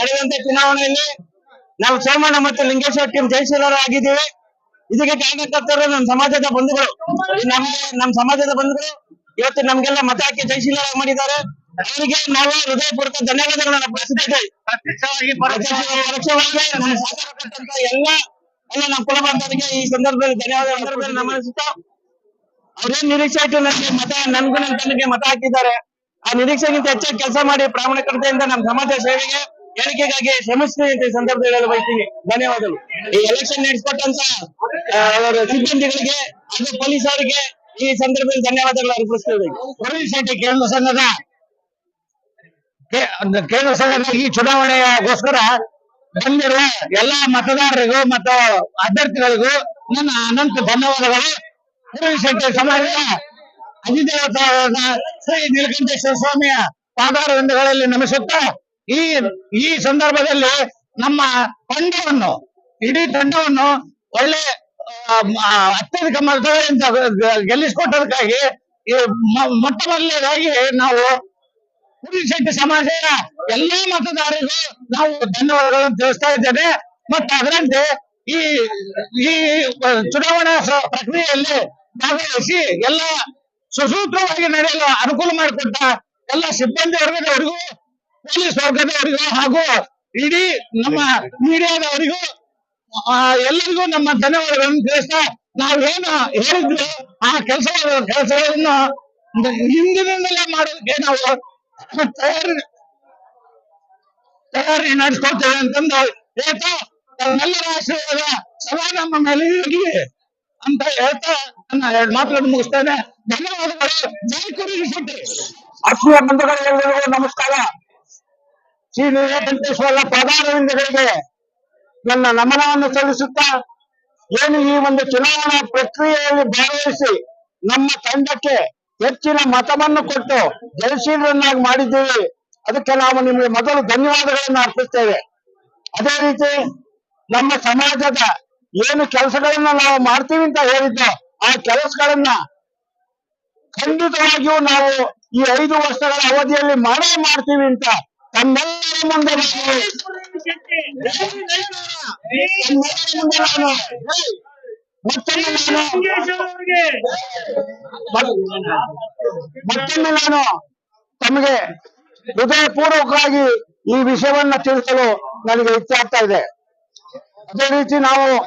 ನಡೆದಂತ ಚುನಾವಣೆಯಲ್ಲಿ ನಾವು ಸೋಮಣ್ಣ ಮತ್ತು ಲಿಂಗೇಶ್ವರ ಟೀಮ್ ಜಯಶೀಲರಾಗಿದ್ದೀವಿ ಇದಕ್ಕೆ ಕಾರಣಕರ್ತರು ನಮ್ಮ ಸಮಾಜದ ಬಂಧುಗಳು. ನಮ್ಗೆ ನಮ್ಮ ಸಮಾಜದ ಬಂಧುಗಳು ಇವತ್ತು ನಮ್ಗೆಲ್ಲ ಮತ ಹಾಕಿ ಜಯಶೀಲ ಮಾಡಿದ್ದಾರೆ. ಅವರಿಗೆ ನಾವು ಹೃದಯಪೂರ್ವಕ ಧನ್ಯವಾದಗಳನ್ನ ಕೊಟ್ಟಂತ ಎಲ್ಲ ಎಲ್ಲ ನಮ್ಮ ಕುಲ ಬಾಂಧವರಿಗೆ ಈ ಸಂದರ್ಭದಲ್ಲಿ ಧನ್ಯವಾದ ಸಂದರ್ಭದಲ್ಲಿ ನಮನಿಸುತ್ತಾ ಅವ್ರೇನ್ ನಿರೀಕ್ಷೆ ಇಟ್ಟು ನನಗೆ ಮತ ನನ್ಗೂ ನನ್ನ ತನಗೆ ಮತ ಹಾಕಿದ್ದಾರೆ ಆ ನಿರೀಕ್ಷೆಗಿಂತ ಹೆಚ್ಚಾಗಿ ಕೆಲಸ ಮಾಡಿ ಪ್ರಾಮಾಣಿಕತೆಯಿಂದ ನಮ್ಮ ಸಮಾಜ ಸೇವೆಗೆ ಏಳಿಗೆಗಾಗಿ ಶ್ರಮಿಸ್ತೀನಿ ಅಂತ ಈ ಸಂದರ್ಭದಲ್ಲಿ ಬಯಸ್ತೀನಿ ಧನ್ಯವಾದಗಳು. ಈ ಎಲೆಕ್ಷನ್ ನಡೆಸ್ಕೊಟ್ಟಂತ ಅವರ ಸಿಬ್ಬಂದಿಗಳಿಗೆ ಹಾಗೂ ಪೊಲೀಸ್ ಅವರಿಗೆ ಈ ಸಂದರ್ಭದಲ್ಲಿ ಧನ್ಯವಾದಗಳು ಅರ್ಪಿಸ್ತೇವೆ ಪ್ರವೀಣ್ ಶೆಟ್ಟಿ ಕೇಂದ್ರ ಸಂಘದ ಕೇಂದ್ರ ಸಂಘದ ಈ ಚುನಾವಣೆಗೋಸ್ಕರ ಬಂದಿರುವ ಎಲ್ಲಾ ಮತದಾರರಿಗೂ ಮತ್ತು ಅಭ್ಯರ್ಥಿಗಳಿಗೂ ನನ್ನ ಅನಂತ ಧನ್ಯವಾದಗಳು. ಪ್ರವೀಣ್ ಶೆಟ್ಟಿ ಸಮಾಜದ ಅಧಿದೇವತಾದ ಶ್ರೀ ನೀಲಕಂಠೇಶ್ವರ ಸ್ವಾಮಿಯ ಪಾದಾರವಿಂದಗಳಲ್ಲಿ ನಮಿಸುತ್ತಾ ಈ ಈ ಸಂದರ್ಭದಲ್ಲಿ ನಮ್ಮ ತಂಡವನ್ನು, ಇಡೀ ತಂಡವನ್ನು ಒಳ್ಳೆ ಅತ್ಯಧಿಕ ಮತಗಳಿಂದ ಗೆಲ್ಲಿಸಿಕೊಟ್ಟದಕ್ಕಾಗಿ ಮೊಟ್ಟ ಮೊದಲನೇದಾಗಿ ನಾವು ಶೆಟ್ಟಿ ಸಮಾಜದ ಎಲ್ಲಾ ಮತದಾರರಿಗೂ ನಾವು ಧನ್ಯವಾದಗಳನ್ನು ತಿಳಿಸ್ತಾ ಇದ್ದೇನೆ. ಮತ್ತು ಅದರಂತೆ ಈ ಈ ಚುನಾವಣಾ ಪ್ರಕ್ರಿಯೆಯಲ್ಲಿ ಭಾಗವಹಿಸಿ ಎಲ್ಲ ಸುಸೂತ್ರವಾಗಿ ನಡೆಯಲು ಅನುಕೂಲ ಮಾಡಿಕೊಟ್ಟ ಎಲ್ಲ ಸಿಬ್ಬಂದಿ ವರ್ಗದವರಿಗೂ ಪೊಲೀಸ್ ವರ್ಗದವರಿಗೂ ಹಾಗೂ ಇಡೀ ನಮ್ಮ ಮೀಡಿಯಾದವರಿಗೂ ಎಲ್ಲರಿಗೂ ನಮ್ಮ ಧನ್ಯವಾದಗಳನ್ನು ತಿಳಿಸ್ತಾ ನಾವೇನು ಹೇಳಿದ್ರು ಆ ಕೆಲಸ ಕೆಲಸಗಳನ್ನು ಹಿಂದಿನಿಂದಲೇ ಮಾಡೋದಕ್ಕೆ ನಾವು ತಯಾರಿ ತಯಾರಿ ನಡೆಸ್ಕೊಳ್ತೇವೆ ಅಂತಂದು ಹೇಳ್ತಾ ನಮ್ಮೆಲ್ಲರ ಆಶೀರ್ವಾದ ಸದಾ ನಮ್ಮ ಮೇಲೆ ಇರಲಿ ಅಂತ ಹೇಳ್ತಾ ನನ್ನ ಎರಡು ಮಾತುಗಳನ್ನು ಮುಗಿಸ್ತೇನೆ. ಧನ್ಯವಾದಗಳು. ಜೈ ಕುರಿ ಶೆಟ್ಟಿ ನಮಸ್ಕಾರ. ಶ್ರೀ ನೀಲಕಂಠೇಶ್ವರ ಪದಾರವಿಂದಗಳಿಗೆ ನನ್ನ ನಮನವನ್ನು ಸಲ್ಲಿಸುತ್ತಾ ಏನು ಈ ಒಂದು ಚುನಾವಣಾ ಪ್ರಕ್ರಿಯೆಯಲ್ಲಿ ಭಾಗವಹಿಸಿ ನಮ್ಮ ತಂಡಕ್ಕೆ ಹೆಚ್ಚಿನ ಮತವನ್ನು ಕೊಟ್ಟು ಜಯಶೀಲರನ್ನಾಗಿ ಮಾಡಿದ್ದೀವಿ, ಅದಕ್ಕೆ ನಾವು ನಿಮಗೆ ಮೊದಲು ಧನ್ಯವಾದಗಳನ್ನು ಅರ್ಪಿಸ್ತೇವೆ. ಅದೇ ರೀತಿ ನಮ್ಮ ಸಮಾಜದ ಏನು ಕೆಲಸಗಳನ್ನ ನಾವು ಮಾಡ್ತೀವಿ ಅಂತ ಹೇಳಿದ್ದೋ, ಆ ಕೆಲಸಗಳನ್ನ ಖಂಡಿತವಾಗಿಯೂ ನಾವು ಈ ಐದು ವರ್ಷಗಳ ಅವಧಿಯಲ್ಲಿ ಮಾಡೇ ಮಾಡ್ತೀವಿ ಅಂತ ತಮ್ಮೆಲ್ಲರ ಮುಂದೆ ನಾನು ಮತ್ತೊಮ್ಮೆ ನಾನು. ಮತ್ತೊಮ್ಮೆ ನಾನು ತಮಗೆ ಹೃದಯಪೂರ್ವಕವಾಗಿ ಈ ವಿಷಯವನ್ನ ತಿಳಿಸಲು ನನಗೆ ಇಚ್ಛೆ ಆಗ್ತಾ ಇದೆ. ಅದೇ ರೀತಿ ನಾವು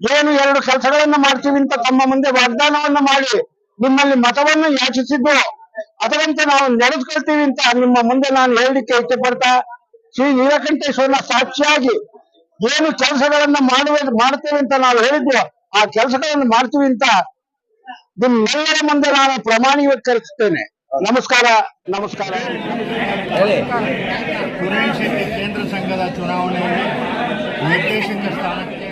ಏನು ಎರಡು ಕೆಲಸಗಳನ್ನ ಮಾಡ್ತೀವಿ ಅಂತ ತಮ್ಮ ಮುಂದೆ ವಾಗ್ದಾನವನ್ನು ಮಾಡಿ ನಿಮ್ಮಲ್ಲಿ ಮತವನ್ನು ಯಾಚಿಸಿದ್ದು ಅದರಂತೆ ನಾವು ನಡೆದುಕೊಳ್ತೀವಿ ಅಂತ ನಿಮ್ಮ ಮುಂದೆ ನಾನು ಹೇಳಲಿಕ್ಕೆ ಇಷ್ಟಪಡ್ತಾ ಶ್ರೀ ನೀಲಕಂಠೇಶ್ವರನ ಸಾಕ್ಷಿಯಾಗಿ ಏನು ಕೆಲಸಗಳನ್ನ ಮಾಡುವ ಮಾಡ್ತೇವೆ ಅಂತ ನಾವು ಹೇಳಿದ್ವಿ ಆ ಕೆಲಸಗಳನ್ನು ಮಾಡ್ತೀವಿ ಅಂತ ನಿಮ್ಮೆಲ್ಲರ ಮುಂದೆ ನಾನು ಪ್ರಮಾಣೀಕರಿಸುತ್ತೇನೆ ನಮಸ್ಕಾರ ನಮಸ್ಕಾರ. ಕೇಂದ್ರ ಸಂಘದ ಚುನಾವಣೆಯಲ್ಲಿ ನಿರ್ದೇಶಕ ಸ್ಥಾನಕ್ಕೆ